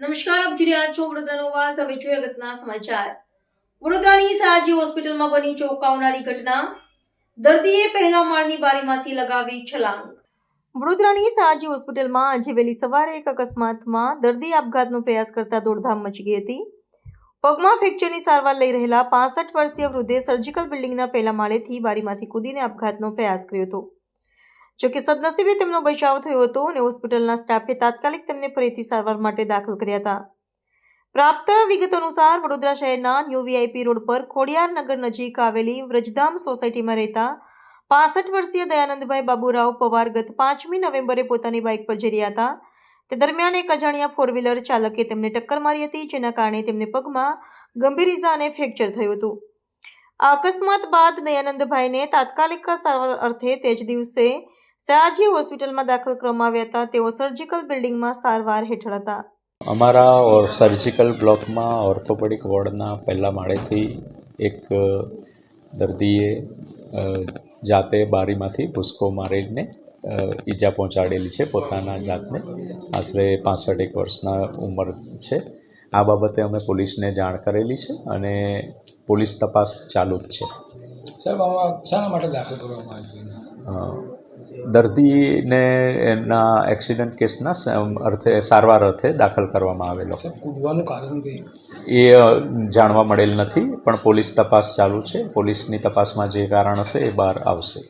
આપ જોઈ રહ્યા છો વડોદરાનો વાસ. હવે જોઈએ અગત્યના સમાચાર. વડોદરાની સાજી હોસ્પિટલમાં બની ચોંકાવનારી ઘટના. દર્દીએ પહેલા માળની બારીમાંથી લગાવી છલાંગ. વડોદરાની સાજી હોસ્પિટલમાં આજે વહેલી સવારે એક અકસ્માતમાં દર્દી આપઘાતનો પ્રયાસ કરતા દોડધામ મચી ગઈ હતી. પગમાં ફ્રેક્ચરની સારવાર લઈ રહેલા પાસઠ વર્ષીય વૃદ્ધે સર્જિકલ બિલ્ડિંગના પહેલા માળેથી બારીમાંથી કૂદીને આપઘાતનો પ્રયાસ કર્યો હતો. જોકે સદનસીબે તેમનો બચાવ થયો હતો અને હોસ્પિટલના સ્ટાફે તાત્કાલિક તેમને ફરીથી સારવાર માટે દાખલ કર્યા હતા. પ્રાપ્ત વિગત અનુસાર વડોદરા શહેરના ન્યૂ વીઆઈપી રોડ પર ખોડિયાર નગર નજીક આવેલી વ્રજધામ સોસાયટીમાં રહેતા પાસઠ વર્ષીય દયાનંદભાઈ બાબુરાવ પવાર ગત પાંચમી નવેમ્બરે પોતાની બાઇક પર જઈ રહ્યા હતા. તે દરમિયાન એક અજાણ્યા ફોર વ્હીલર ચાલકે તેમને ટક્કર મારી હતી, જેના કારણે તેમને પગમાં ગંભીર ઇજા અને ફ્રેક્ચર થયું હતું. આ અકસ્માત બાદ દયાનંદભાઈને તાત્કાલિક સારવાર અર્થે તે જ દિવસે સયાજી હોસ્પિટલમાં દાખલ કરવામાં આવ્યા હતા. તેઓ સર્જિકલ બિલ્ડિંગમાં સારવાર હેઠળ હતા. અમારા ઓર સર્જિકલ બ્લોકમાં ઓર્થોપેડિક વોર્ડના પહેલા માળેથી એક દર્દીએ જાતે બારીમાંથી ભૂસકો મારીને ઈજા પહોંચાડેલી છે પોતાના જાતને. આશરે પાસઠ એક વર્ષના ઉંમર છે. આ બાબતે અમે પોલીસને જાણ કરેલી છે અને પોલીસ તપાસ ચાલુ જ છે. સાહેબ શાના માટે દાખલ કરવામાં આવ્યું અ, દર્દીને એના એક્સિડન્ટ કેસના અર્થે સારવાર અર્થે દાખલ કરવામાં આવેલો. કૂદવાનું કારણ એ જાણવા મળેલ નથી પણ પોલીસ તપાસ ચાલુ છે. પોલીસની તપાસમાં જે કારણ હશે એ બહાર આવશે.